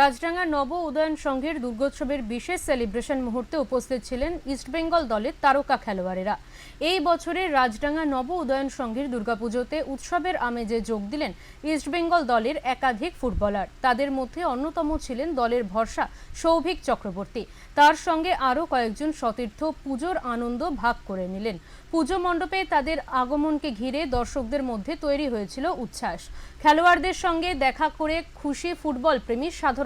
রাজডাঙ্গা নব উদয়ন সংঘের দুর্গোৎসবের বিশেষ সেলিব্রেশন মুহূর্তে উপস্থিত ছিলেন ইস্টবেঙ্গল দলের তারকা খেলোয়াড়েরা। এই বছরে রাজডাঙ্গা নব উদয়ন সংঘের দুর্গাপুজোতে উৎসবের আমেজে যোগ দিলেন ইস্টবেঙ্গল দলের একাধিক ফুটবলার তাদের মধ্যে অন্যতম ছিলেন দলের ভরসা সৌভিক চক্রবর্তী। তার সঙ্গে আরও কয়েকজন সতীর্থ পুজোর আনন্দ ভাগ করে নিলেন। পুজো মণ্ডপে তাদের আগমনকে ঘিরে দর্শকদের মধ্যে তৈরি হয়েছিল উচ্ছ্বাস। খেলোয়াড়দের সঙ্গে দেখা করে খুশি ফুটবল প্রেমী সাধারণ